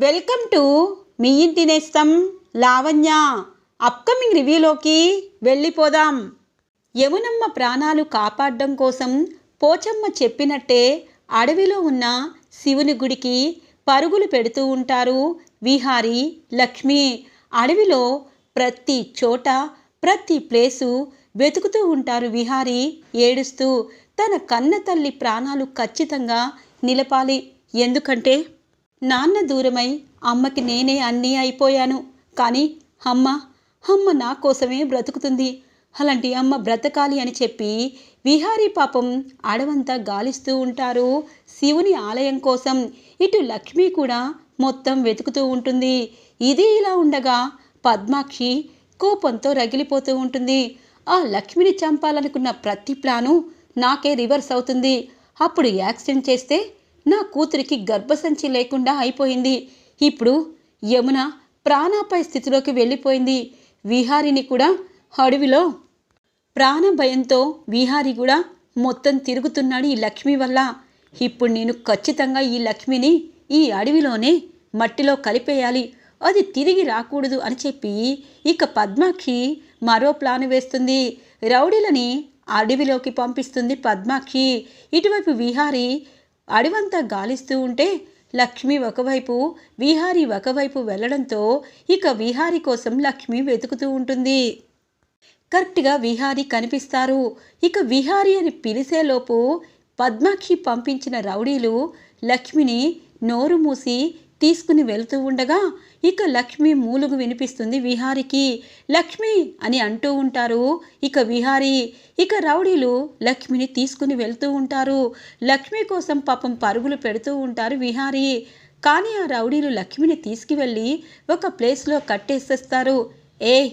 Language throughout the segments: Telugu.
వెల్కమ్ టు మీ ఇంటి నేస్తం లావణ్య. అప్కమింగ్ రివ్యూలోకి వెళ్ళిపోదాం. యమునమ్మ ప్రాణాలు కాపాడడం కోసం పోచమ్మ చెప్పినట్టే అడవిలో ఉన్న శివుని గుడికి పరుగులు పెడుతూ ఉంటారు విహారి లక్ష్మి. అడవిలో ప్రతి చోట ప్రతి ప్లేసు వెతుకుతూ ఉంటారు విహారి ఏడుస్తూ. తన కన్న తల్లి ప్రాణాలు ఖచ్చితంగా నిలపాలి. ఎందుకంటే నాన్న దూరమై అమ్మకి నేనే అన్నీ అయిపోయాను. కానీ అమ్మ అమ్మ నా కోసమే బ్రతుకుతుంది. అలాంటి అమ్మ బ్రతకాలి అని చెప్పి విహారీ పాపం అడవంతా గాలిస్తూ ఉంటారు శివుని ఆలయం కోసం. ఇటు లక్ష్మి కూడా మొత్తం వెతుకుతూ ఉంటుంది. ఇది ఇలా ఉండగా పద్మాక్షి కోపంతో రగిలిపోతూ ఉంటుంది. ఆ లక్ష్మిని చంపాలనుకున్న ప్రతి ప్లాను నాకే రివర్స్ అవుతుంది. అప్పుడు యాక్సిడెంట్ చేస్తే నా కూతురికి గర్భసంచి లేకుండా అయిపోయింది. ఇప్పుడు యమున ప్రాణాపాయ స్థితిలోకి వెళ్ళిపోయింది. విహారిని కూడా అడవిలో ప్రాణ భయంతో విహారి కూడా మొత్తం తిరుగుతున్నాడు ఈ లక్ష్మి వల్ల. ఇప్పుడు నేను ఖచ్చితంగా ఈ లక్ష్మిని ఈ అడవిలోనే మట్టిలో కలిపేయాలి. అది తిరిగి రాకూడదు అని చెప్పి ఇక పద్మాక్షి మరో ప్లాన్ వేస్తుంది. రౌడీలని అడవిలోకి పంపిస్తుంది పద్మాక్షి. ఇటువైపు విహారి అడవంతా గాలిస్తూ ఉంటే లక్ష్మి ఒకవైపు విహారి ఒకవైపు వెళ్ళడంతో ఇక విహారి కోసం లక్ష్మి వెతుకుతూ ఉంటుంది. కరెక్ట్గా విహారి కనిపిస్తారు. ఇక విహారి అని పిలిచేలోపు పద్మాక్షి పంపించిన రౌడీలు లక్ష్మిని నోరు మూసి తీసుకుని వెళ్తూ ఉండగా ఇక లక్ష్మి మూలుగు వినిపిస్తుంది విహారికి. లక్ష్మి అని అంటూ ఉంటారు. ఇక విహారి ఇక రౌడీలు లక్ష్మిని తీసుకుని వెళ్తూ ఉంటారు. లక్ష్మి కోసం పాపం పరుగులు పెడుతూ ఉంటారు విహారి. కానీ ఆ రౌడీలు లక్ష్మిని తీసుకువెళ్ళి ఒక ప్లేస్లో కట్టేసేస్తారు. ఏ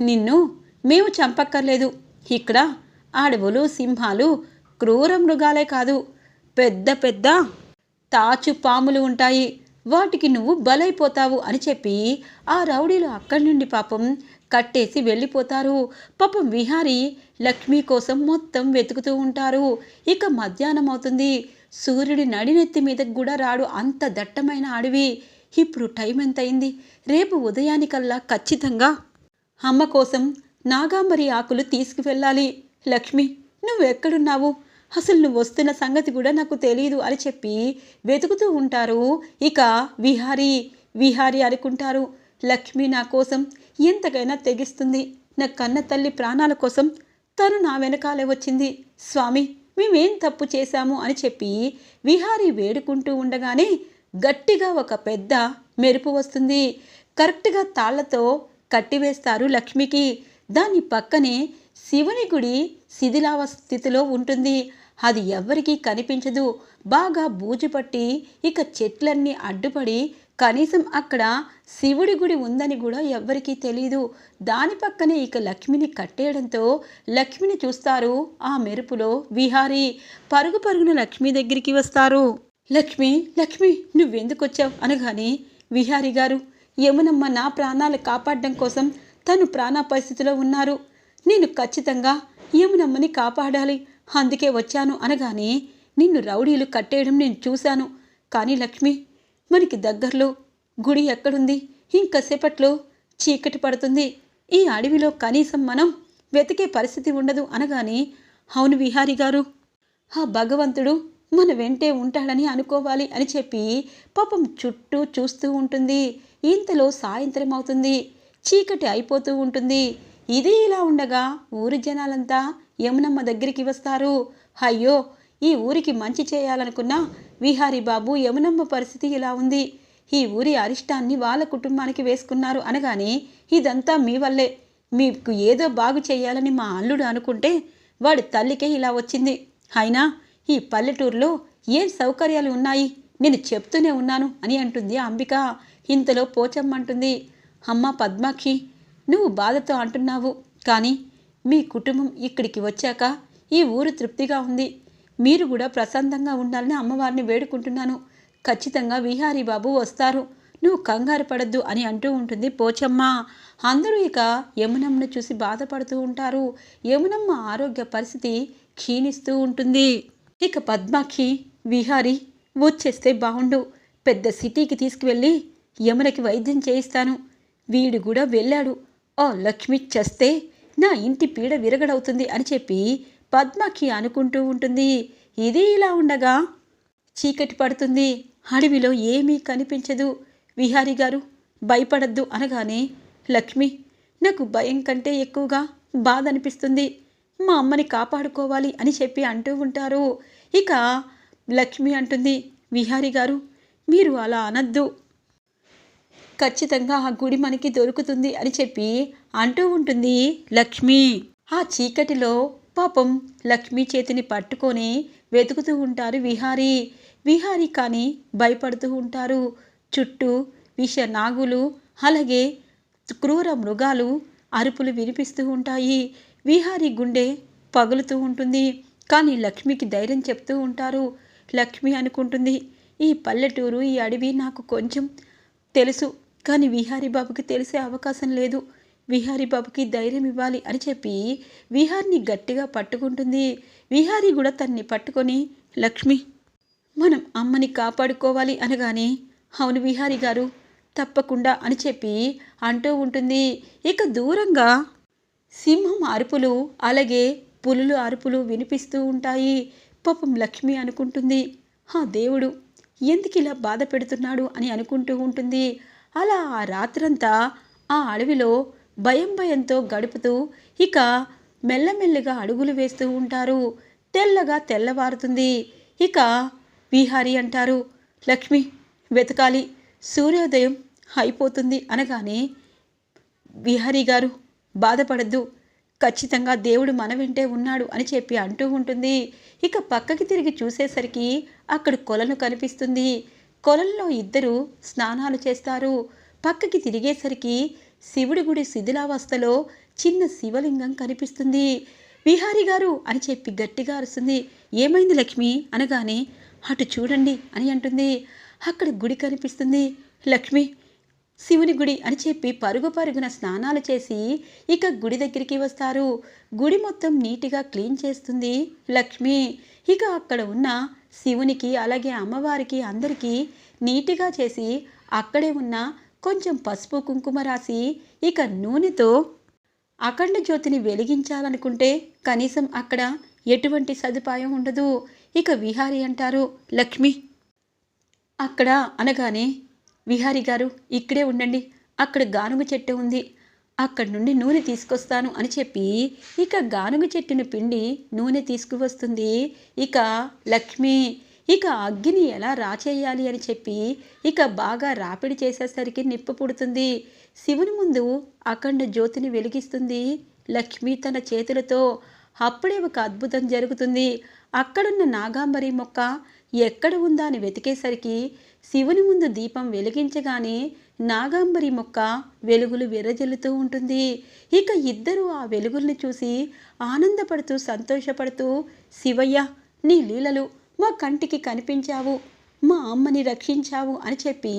నిన్ను మేము చంపక్కర్లేదు. ఇక్కడ అడవులు సింహాలు క్రూర మృగాలే కాదు. పెద్ద పెద్ద తాచు పాములు ఉంటాయి. వాటికి నువ్వు బలైపోతావు అని చెప్పి ఆ రౌడీలు అక్కడి నుండి పాపం కట్టేసి వెళ్ళిపోతారు. పాపం విహారి లక్ష్మి కోసం మొత్తం వెతుకుతూ ఉంటారు. ఇక మధ్యాహ్నం అవుతుంది. సూర్యుడి నడినెత్తి మీదకు కూడా రాడు అంత దట్టమైన అడవి. ఇప్పుడు టైం ఎంత అయింది రేపు ఉదయానికల్లా ఖచ్చితంగా అమ్మ కోసం నాగాంబరి ఆకులు తీసుకువెళ్ళాలి. లక్ష్మి నువ్వెక్కడున్నావు అసలు నువ్వు వస్తున్న సంగతి కూడా నాకు తెలియదు అని చెప్పి వెతుకుతూ ఉంటారు. ఇక విహారీ విహారీ అనుకుంటారు లక్ష్మి నా కోసం ఎంతకైనా తెగిస్తుంది. నా కన్న తల్లి ప్రాణాల కోసం తను నా వెనకాలే వచ్చింది. స్వామి మేమేం తప్పు చేశాము అని చెప్పి విహారీ వేడుకుంటూ ఉండగానే గట్టిగా ఒక పెద్ద మెరుపు వస్తుంది. కరెక్ట్గా తాళ్ళతో కట్టివేస్తారు లక్ష్మికి. దాని పక్కనే శివుని గుడి శిథిలావ స్థితిలో ఉంటుంది. అది ఎవ్వరికీ కనిపించదు. బాగా బూజుపట్టి ఇక చెట్లన్నీ అడ్డుపడి కనీసం అక్కడ శివుడి గుడి ఉందని కూడా ఎవ్వరికీ తెలియదు దాని పక్కనే ఇక లక్ష్మిని కట్టేయడంతో లక్ష్మిని చూస్తారు ఆ మెరుపులో విహారీ. పరుగు పరుగున లక్ష్మి దగ్గరికి వస్తారు. లక్ష్మి లక్ష్మి నువ్వెందుకు వచ్చావు అనగానే విహారీ గారు యమునమ్మ నా ప్రాణాలు కాపాడడం కోసం తను ప్రాణ పరిస్థితిలో ఉన్నారు. నేను ఖచ్చితంగా యమునమ్మని కాపాడాలి? అందుకే వచ్చాను అనగానే నిన్ను రౌడీలు కట్టేయడం నేను చూశాను. కానీ లక్ష్మి మనకి దగ్గరలో గుడి ఎక్కడుంది? ఇంకసేపట్లో చీకటి పడుతుంది. ఈ అడవిలో కనీసం మనం వెతికే పరిస్థితి ఉండదు అనగానే అవును విహారి గారు ఆ భగవంతుడు మన వెంటే ఉంటాడని అనుకోవాలి అని చెప్పి పాపం చుట్టూ చూస్తూ ఉంటుంది. ఇంతలో సాయంత్రం అవుతుంది. చీకటి అయిపోతూ ఉంటుంది. ఇది ఇలా ఉండగా ఊరి జనాలంతా యమునమ్మ దగ్గరికి వస్తారు. అయ్యో ఈ ఊరికి మంచి చేయాలనుకున్న విహారీ బాబు యమునమ్మ పరిస్థితి ఇలా ఉంది. ఈ ఊరి అరిష్టాన్ని వాళ్ళ కుటుంబానికి వేసుకున్నారు అనగానే ఇదంతా మీ వల్లే. మీకు ఏదో బాగు చేయాలని మా అల్లుడు అనుకుంటే వాడి తల్లికే ఇలా వచ్చింది. అయినా ఈ పల్లెటూరులో ఏం సౌకర్యాలు ఉన్నాయి? నేను చెప్తూనే ఉన్నాను అని అంటుంది అంబిక. ఇంతలో పోచమ్మంటుంది అమ్మ పద్మాక్షి నువ్వు బాధతో అంటున్నావు. కానీ మీ కుటుంబం ఇక్కడికి వచ్చాక ఈ ఊరు తృప్తిగా ఉంది. మీరు కూడా ప్రశాంతంగా ఉండాలని అమ్మవారిని వేడుకుంటున్నాను. ఖచ్చితంగా విహారీ బాబు వస్తారు. నువ్వు కంగారు పడద్దు అని అంటూ ఉంటుంది పోచమ్మ. అందరూ ఇక యమునమ్మను చూసి బాధపడుతూ ఉంటారు. యమునమ్మ ఆరోగ్య పరిస్థితి క్షీణిస్తూ ఉంటుంది. ఇక పద్మాక్షి విహారి వచ్చేస్తే బాగుండు పెద్ద సిటీకి తీసుకువెళ్ళి యమునకి వైద్యం చేయిస్తాను. వీడు కూడా వెళ్ళాడు. ఓ లక్ష్మి చేస్తే నా ఇంటి పీడ విరగడవుతుంది అని చెప్పి పద్మకి అనుకుంటూ ఉంటుంది. ఇది ఇలా ఉండగా చీకటి పడుతుంది. అడవిలో ఏమీ కనిపించదు. విహారి గారు భయపడద్దు అనగానే లక్ష్మి నాకు భయం కంటే ఎక్కువగా బాధ అనిపిస్తుంది. మా అమ్మని కాపాడుకోవాలి అని చెప్పి అంటూ ఉంటారు. ఇక లక్ష్మి అంటుంది విహారి గారు మీరు అలా అనద్దు. ఖచ్చితంగా ఆ గుడి మనకి దొరుకుతుంది అని చెప్పి అంటూ ఉంటుంది లక్ష్మి. ఆ చీకటిలో పాపం లక్ష్మి చేతిని పట్టుకొని వెతుకుతూ ఉంటారు విహారీ. విహారీ కానీ భయపడుతూ ఉంటారు. చుట్టూ విష నాగులు అలాగే క్రూర మృగాలు అరుపులు వినిపిస్తూ ఉంటాయి. విహారీ గుండె పగులుతూ ఉంటుంది. కానీ లక్ష్మికి ధైర్యం చెప్తూ ఉంటారు. లక్ష్మి అనుకుంటుంది ఈ పల్లెటూరు ఈ అడవి నాకు కొంచెం తెలుసు. కానీ విహారీబాబుకి తెలిసే అవకాశం లేదు. విహారీబాబుకి ధైర్యం ఇవ్వాలి అని చెప్పి విహార్ని గట్టిగా పట్టుకుంటుంది. విహారీ కూడా తన్ని పట్టుకొని లక్ష్మి మనం అమ్మని కాపాడుకోవాలి అనగానే అవును విహారీ గారు తప్పకుండా అని చెప్పి అంటూ ఉంటుంది. ఇక దూరంగా సింహం అరుపులు అలాగే పులులు అరుపులు వినిపిస్తూ ఉంటాయి. పాపం లక్ష్మి అనుకుంటుంది ఆ దేవుడు ఎందుకు ఇలా బాధ పెడుతున్నాడు? అని అనుకుంటూ ఉంటుంది. అలా ఆ రాత్రంతా ఆ అడవిలో భయం భయంతో గడుపుతూ ఇక మెల్లమెల్లగా అడుగులు వేస్తూ ఉంటారు. తెల్లగా తెల్లవారుతుంది. ఇక విహారి అంటారు లక్ష్మి వెతకాలి. సూర్యోదయం అయిపోతుంది అనగానే విహారీ గారు బాధపడద్దు. ఖచ్చితంగా దేవుడు మన వెంటే ఉన్నాడు అని చెప్పి అంటూ ఉంటుంది. ఇక పక్కకి తిరిగి చూసేసరికి అక్కడ కొలను కనిపిస్తుంది. కొలంలో ఇద్దరు స్నానాలు చేస్తారు. పక్కకి తిరిగేసరికి శివుడి గుడి శిథిలావస్థలో చిన్న శివలింగం కనిపిస్తుంది. విహారి గారు అని చెప్పి గట్టిగా అరుస్తుంది. ఏమైంది లక్ష్మి? అనగానే అటు చూడండి అని అంటుంది. అక్కడ గుడి కనిపిస్తుంది. లక్ష్మి శివుని గుడి అని చెప్పి పరుగు పరుగున స్నానాలు చేసి ఇక గుడి దగ్గరికి వస్తారు. గుడి మొత్తం నీట్గా క్లీన్ చేస్తుంది లక్ష్మి. ఇక అక్కడ ఉన్న శివునికి అలాగే అమ్మవారికి అందరికీ నీట్గా చేసి అక్కడే ఉన్న కొంచెం పసుపు కుంకుమ రాసి ఇక నూనెతో అఖండ జ్యోతిని వెలిగించాలనుకుంటే కనీసం అక్కడ ఎటువంటి సదుపాయం ఉండదు. ఇక విహారి అంటారు లక్ష్మి! అక్కడ అనగానే విహారి గారు ఇక్కడే ఉండండి. అక్కడ గానుగ చెట్టు ఉంది. అక్కడి నుండి నూనె తీసుకొస్తాను అని చెప్పి ఇక గానుగ చెట్టును పిండి నూనె తీసుకువస్తుంది. ఇక లక్ష్మి ఇక అగ్గిని ఎలా రాచేయాలి అని చెప్పి ఇక బాగా రాపిడి చేసేసరికి నిప్పు పుడుతుంది. శివుని ముందు అఖండ జ్యోతిని వెలిగిస్తుంది లక్ష్మి తన చేతులతో. అప్పుడే ఒక అద్భుతం జరుగుతుంది. అక్కడున్న నాగాంబరి మొక్క ఎక్కడ ఉందా అని వెతికేసరికి శివుని ముందు దీపం వెలిగించగానే నాగాంబరి మొక్క వెలుగులు విరజల్లుతూ ఉంటుంది. ఇక ఇద్దరు ఆ వెలుగుల్ని చూసి ఆనందపడుతూ సంతోషపడుతూ శివయ్య నీ లీలలు మా కంటికి కనిపించావు మా అమ్మని రక్షించావు అని చెప్పి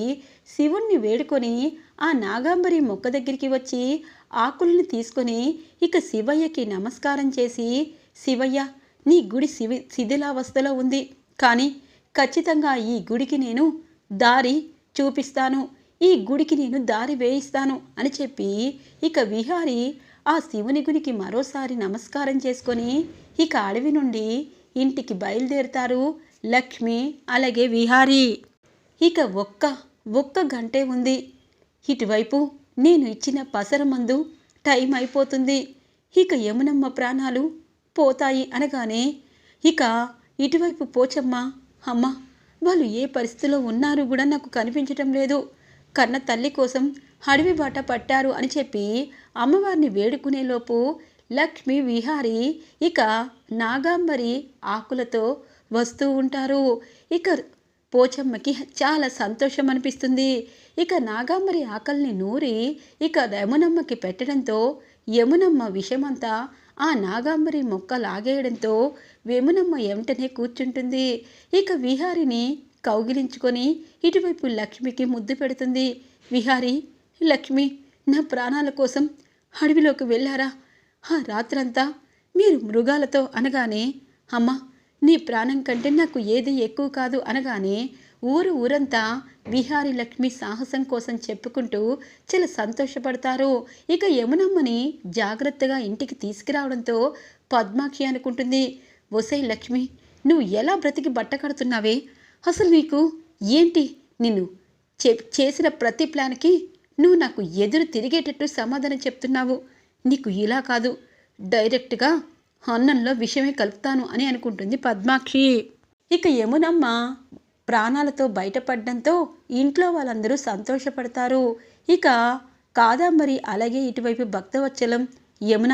శివుణ్ణి వేడుకొని ఆ నాగాంబరి మొక్క దగ్గరికి వచ్చి ఆకుల్ని తీసుకొని ఇక శివయ్యకి నమస్కారం చేసి శివయ్య నీ గుడి శివి శిథిలావస్థలో ఉంది. కానీ ఖచ్చితంగా ఈ గుడికి నేను దారి చూపిస్తాను. ఈ గుడికి నేను దారి వేయిస్తాను అని చెప్పి ఇక విహారి ఆ శివుని గుడికి మరోసారి నమస్కారం చేసుకొని ఇక అడవి నుండి ఇంటికి బయలుదేరుతారు లక్ష్మి అలాగే విహారీ. ఇక ఒక్క ఒక్క గంటే ఉంది. ఇటువైపు నేను ఇచ్చిన పసరమందు టైం అయిపోతుంది. ఇక యమునమ్మ ప్రాణాలు పోతాయి అనగానే ఇక ఇటువైపు పోచమ్మ అమ్మ వాళ్ళు ఏ పరిస్థితిలో ఉన్నారు కూడా నాకు కనిపించటం లేదు. కన్న తల్లి కోసం అడవి బాట పట్టారు అని చెప్పి అమ్మవారిని వేడుకునేలోపు లక్ష్మి విహారి ఇక నాగాంబరి ఆకులతో వస్తూ ఉంటారు. ఇక పోచమ్మకి చాలా సంతోషం అనిపిస్తుంది ఇక నాగాంబరి ఆకలిని నూరి ఇక యమునమ్మకి పెట్టడంతో యమునమ్మ విషమంతా ఆ నాగాంబరి మొక్క లాగేయడంతో వేమునమ్మ వెంటనే కూర్చుంటుంది. ఇక విహారిని కౌగిలించుకొని ఇటువైపు లక్ష్మికి ముద్దు పెడుతుంది. విహారి లక్ష్మి నా ప్రాణాల కోసం అడవిలోకి వెళ్ళారా? ఆ రాత్రంతా మీరు మృగాలతో అనగానే అమ్మ నీ ప్రాణం కంటే నాకు ఏది ఎక్కువ కాదు అనగానే ఊరు ఊరంతా విహారీ లక్ష్మి సాహసం కోసం చెప్పుకుంటూ చాలా సంతోషపడతారు. ఇక యమునమ్మని జాగ్రత్తగా ఇంటికి తీసుకురావడంతో పద్మాక్షి అనుకుంటుంది ఒసై లక్ష్మి నువ్వు ఎలా బ్రతికి బట్ట కడుతున్నావే? అసలు నీకు ఏంటి? నిన్ను చె చేసిన ప్రతి ప్లాన్కి నువ్వు నాకు ఎదురు తిరిగేటట్టు సమాధానం చెప్తున్నావు. నీకు ఇలా కాదు. డైరెక్ట్గా అన్నంలో విషయమే కలుపుతాను అని అనుకుంటుంది పద్మాక్షి. ఇక యమునమ్మ ప్రాణాలతో బయటపడడంతో ఇంట్లో వాళ్ళందరూ సంతోషపడతారు. ఇక కాదంబరి అలాగే ఇటువైపు భక్తవచ్చలం యమున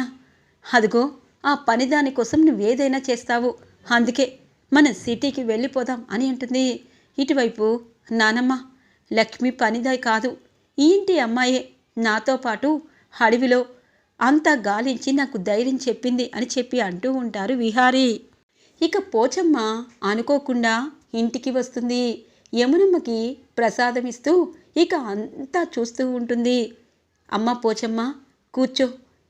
అదిగో ఆ పని దాని కోసం నువ్వేదైనా చేస్తావు అందుకే మన సిటీకి వెళ్ళిపోదాం అని అంటుంది. ఇటువైపు నానమ్మ లక్ష్మి పనిదాయి కాదు ఈ ఇంటి అమ్మాయే నాతో పాటు అడవిలో అంతా గాలించి నాకు ధైర్యం చెప్పింది అని చెప్పి అంటూ ఉంటారు విహారీ. ఇక పోచమ్మ అనుకోకుండా ఇంటికి వస్తుంది. యమునమ్మకి ప్రసాదం ఇస్తూ ఇక అంతా చూస్తూ ఉంటుంది. అమ్మ పోచమ్మ కూర్చో.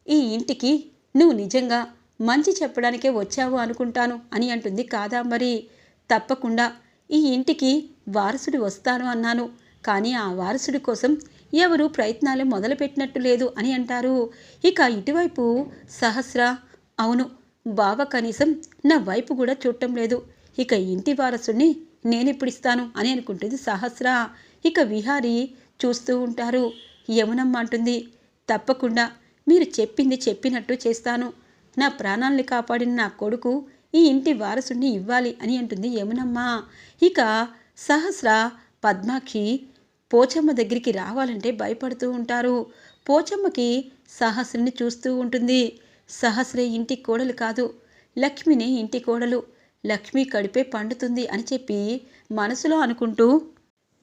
ఈ ఇంటికి నువ్వు నిజంగా మంచి చెప్పడానికే వచ్చావు అనుకుంటాను అని అంటుంది కాదాంబరి. తప్పకుండా ఈ ఇంటికి వారసుడు వస్తాను అన్నాను. కానీ ఆ వారసుడి కోసం ఎవరు ప్రయత్నాలు మొదలుపెట్టినట్టు లేదు అని అంటారు. ఇక ఇటువైపు సహస్ర అవును బావ కనీసం నా వైపు కూడా చూడటం లేదు. ఇక ఇంటి వారసుని నేనిప్పుడిస్తాను అని అనుకుంటుంది సహస్ర. ఇక విహారి చూస్తూ ఉంటారు. యమునమ్మ అంటుంది తప్పకుండా మీరు చెప్పింది చెప్పినట్టు చేస్తాను. నా ప్రాణాల్ని కాపాడిన నా కొడుకు ఈ ఇంటి వారసుని ఇవ్వాలి అని అంటుంది యమునమ్మ. ఇక సహస్ర పద్మాక్షి పోచమ్మ దగ్గరికి రావాలంటే భయపడుతూ ఉంటారు. పోచమ్మకి సహస్రిని చూస్తూ ఉంటుంది. సహస్రే ఇంటి కోడలు కాదు లక్ష్మిని ఇంటి కోడలు. లక్ష్మి కడిపే పండుతుంది అని చెప్పి మనసులో అనుకుంటూ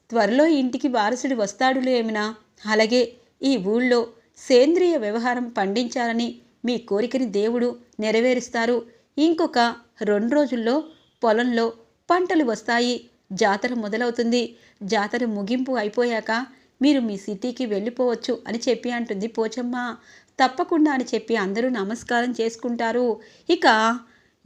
త్వరలో ఇంటికి వారసుడు వస్తాడులేమినా అలాగే ఈ ఊళ్ళో సేంద్రియ వ్యవహారం పండించాలని మీ కోరికని దేవుడు నెరవేరుస్తారు. ఇంకొక రెండు రోజుల్లో పొలంలో పంటలు వస్తాయి. జాతర మొదలవుతుంది. జాతర ముగింపు అయిపోయాక మీరు మీ సిటీకి వెళ్ళిపోవచ్చు అని చెప్పి అంటుంది పోచమ్మ. తప్పకుండా అని చెప్పి అందరూ నమస్కారం చేసుకుంటారు. ఇక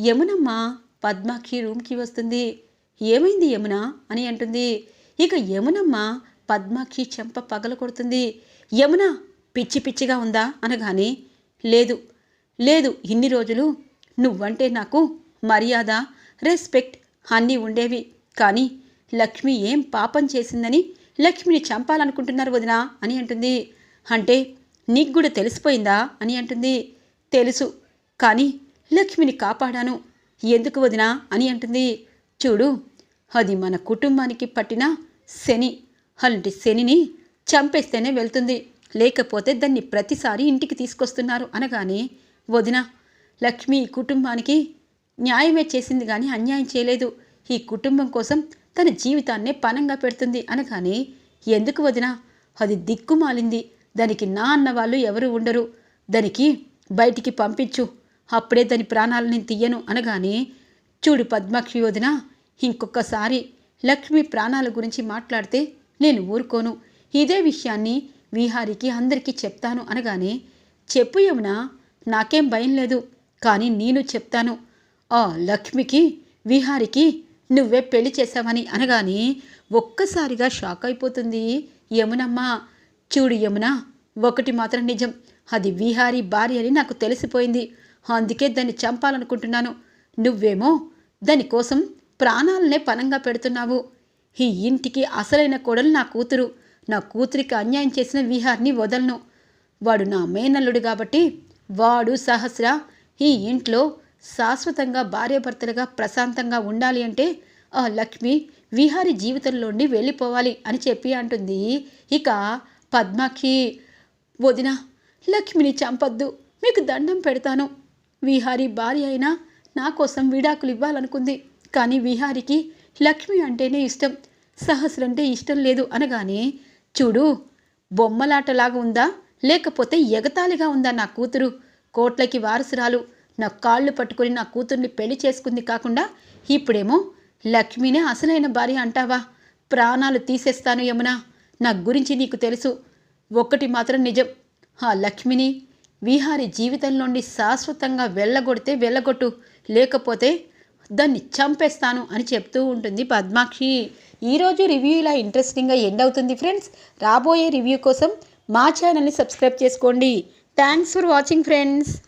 యమునమ్మ పద్మాక్షి రూమ్కి వస్తుంది. ఏమైంది యమున? అని అంటుంది. ఇక యమునమ్మ పద్మాక్షి చెంప పగల కొడుతుంది. యమున పిచ్చి పిచ్చిగా ఉందా? అనగానే లేదు. లేదు ఇన్ని రోజులు నువ్వంటే నాకు మర్యాద రెస్పెక్ట్ అన్నీ ఉండేవి. కానీ లక్ష్మి ఏం పాపం చేసిందని లక్ష్మిని చంపాలనుకుంటున్నారు వదినా అని అంటుంది. అంటే నీకు కూడా తెలిసిపోయిందా అని అంటుంది. తెలుసు కానీ లక్ష్మిని కాపాడాను. ఎందుకు వదినా అని అంటుంది. చూడు అది మన కుటుంబానికి పట్టిన శని. అలాంటి శనిని చంపేస్తేనే వెళ్తుంది. లేకపోతే దాన్ని ప్రతిసారి ఇంటికి తీసుకొస్తున్నారు అనగానే వదిన లక్ష్మి కుటుంబానికి న్యాయమే చేసింది కానీ అన్యాయం చేయలేదు. ఈ కుటుంబం కోసం తన జీవితాన్నే పనంగా పెడుతుంది అనగానే ఎందుకు వదినా? అది దిక్కుమాలింది. దానికి నా అన్న వాళ్ళు ఎవరు ఉండరు. దానికి బయటికి పంపించు. అప్పుడే దాని ప్రాణాలు నేను తీయను అనగానే చూడు పద్మాక్షి వదిన ఇంకొకసారి లక్ష్మి ప్రాణాల గురించి మాట్లాడితే నేను ఊరుకోను. ఇదే విషయాన్ని విహారికి అందరికీ చెప్తాను అనగానే చెప్పు యమునా నాకేం భయం లేదు. కానీ నేను చెప్తాను. ఆ లక్ష్మికి విహారికి నువ్వే పెళ్ళి చేశావని అనగానే ఒక్కసారిగా షాక్ అయిపోతుంది. యమునమ్మా చూడు యమున ఒకటి మాత్రం నిజం. అది విహారీ భార్య అని నాకు తెలిసిపోయింది. అందుకే దాన్ని చంపాలనుకుంటున్నాను. నువ్వేమో దానికోసం ప్రాణాలనే పనంగా పెడుతున్నావు. ఈ ఇంటికి అసలైన కోడలు నా కూతురు. నా కూతురికి అన్యాయం చేసిన విహార్ని వదలను. వాడు నా మేనల్లుడు కాబట్టి వాడు సహస్ర. ఈ ఇంట్లో శాశ్వతంగా భార్యాభర్తలుగా ప్రశాంతంగా ఉండాలి అంటే ఆ లక్ష్మి విహారి జీవితంలోండి వెళ్ళిపోవాలి అని చెప్పి అంటుంది. ఇక పద్మాక్షి వదిన లక్ష్మిని చంపొద్దు మీకు దండం పెడతాను. విహారి భార్య అయినా నా కోసం విడాకులు ఇవ్వాలనుకుంది. కానీ విహారికి లక్ష్మి అంటేనే ఇష్టం. సహస్రంటే ఇష్టం లేదు అనగానే చూడు బొమ్మలాటలాగా ఉందా? లేకపోతే ఎగతాళిగా ఉందా నా కూతురు? కోట్లకి వారసురాలు. నా కాళ్ళు పట్టుకుని నా కూతుర్ని పెళ్ళి చేసుకుంది కాకుండా ఇప్పుడేమో లక్ష్మినే అసలైన భార్య అంటావా? ప్రాణాలు తీసేస్తాను యమునా. నా గురించి నీకు తెలుసు. ఒక్కటి మాత్రం నిజం. ఆ లక్ష్మిని విహారి జీవితంలోండి శాశ్వతంగా వెళ్ళగొడితే వెళ్ళగొట్టు. లేకపోతే దాన్ని చంపేస్తాను అని చెప్తూ ఉంటుంది పద్మాక్షి. ఈరోజు రివ్యూ ఇలా ఇంట్రెస్టింగ్గా ఎండ్ అవుతుంది ఫ్రెండ్స్. రాబోయే రివ్యూ కోసం మా ఛానల్ని సబ్స్క్రైబ్ చేసుకోండి. Thanks for watching friends.